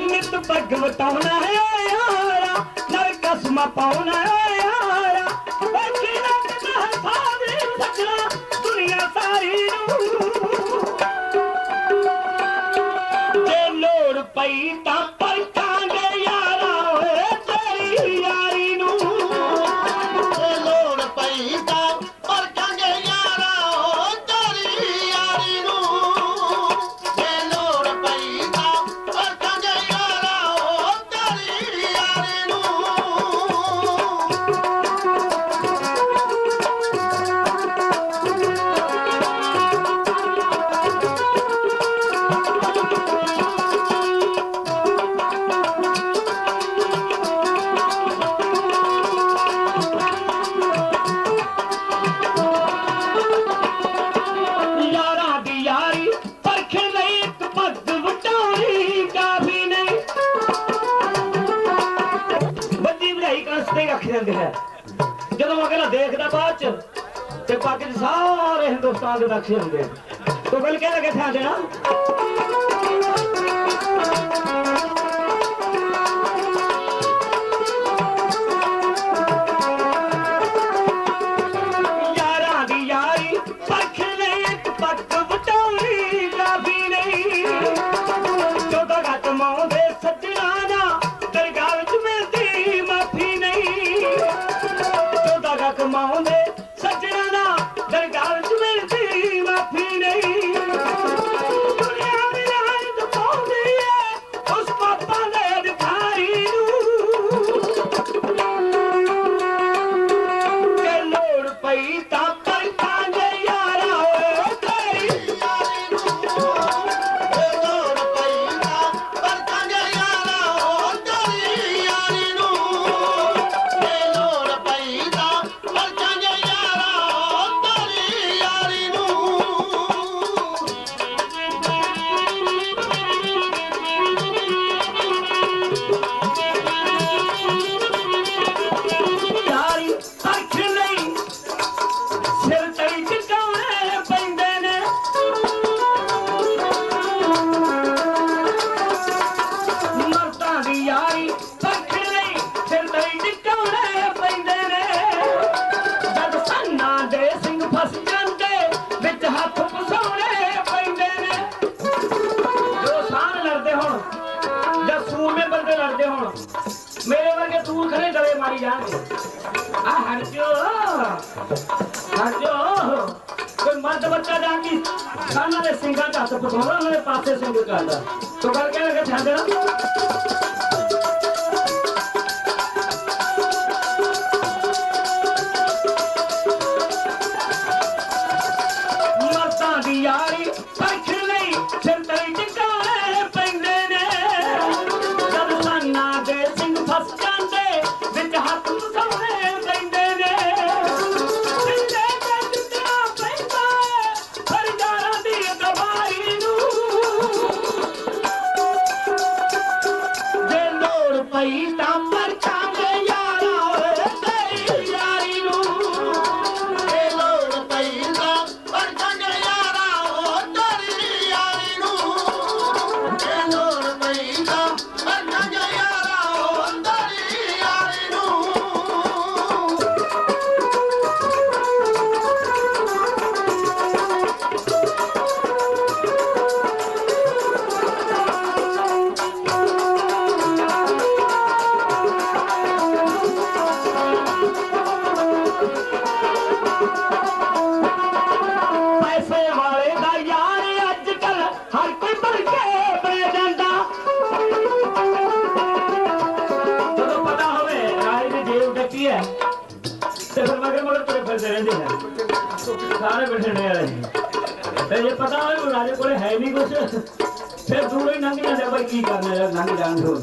ਨਿਤ ਭਗਵਤਾਉਣਾ ਹੈ ਯਾਰਾ ਨਰ ਕਸਮ ਪਾਉਣਾ ਅਗਲਾ ਦੇਖਦਾ ਬਾਅਦ ਚ। ਤੇ ਬਾਕੀ ਸਾਰੇ ਹਿੰਦੁਸਤਾਨ ਦੇ ਨਕਸ਼ੇ ਹੁੰਦੇ ਤੋ ਬਿਲ ਕਹਿ ਲਗੇ ਥਾਂ ਦੇਣਾ ਹੱਥ ਬੱਚਾ ਜਾ ਕੇ ਖਾਨਾ ਦੇ ਸਿੰਘਾਂ ਦਾ ਹੱਥ ਪਕਾਉਣਾ ਉਹਨੇ ਪਾਸੇ ਸਿੰਘ ਕਰਦਾ ਤੋ ਕਰ ਕੇ ਰੱਖ ਛੱਡ ਦੇਣਾ go. aí está ਬੈਠੇ ਰਹਿੰਦੇ ਨੇ। ਸਾਰੇ ਬੈਠੇ ਨੇ ਆਲੇ ਤੇ ਜੇ ਪਤਾ ਹੋਵੇ ਰਾਜੇ ਕੋਲੇ ਹੈ ਨਹੀਂ ਕੁਝ ਫਿਰ ਦੂਰੋਂ ਹੀ ਲੰਘ ਜਾਂਦਾ ਬਈ ਕੀ ਕਰਨਾ ਯਾਰ, ਲੰਘ ਜਾਣ ਦੋ।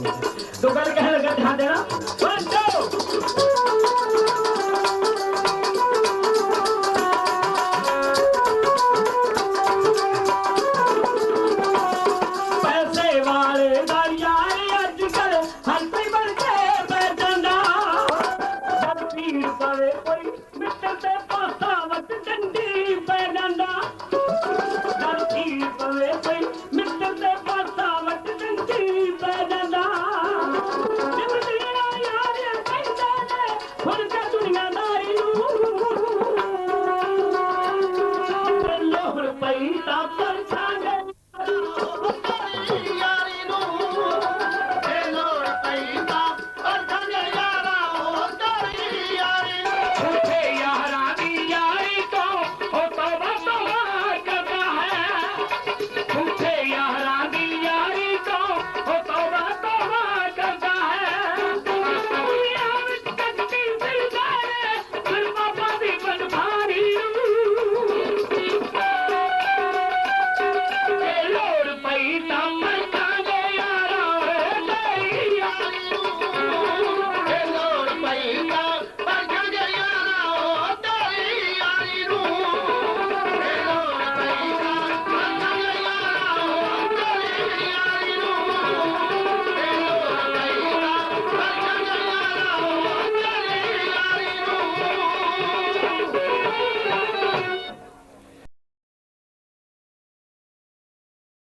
ਤੋ ਗੱਲ ਕਹਿਣ ਲੱਗਾ ਧਿਆਨ ਦੇਣਾ। ਵਨ ਟੂ ਪੀਰ ਕਰੇ ਕੋਈ ਮਿੱਟਰ ਤੇ ਪਸਾਵਤ ਡੰਡੀ ਪੈ ਜਾਂਦਾ। ਦਰ ਪੀਰ ਕਰੇ ਕੋਈ ਮਿੱਟਰ ਤੇ ਪਸਾਵਤ ਡੰਡੀ ਪੈ ਜਾਂਦਾ।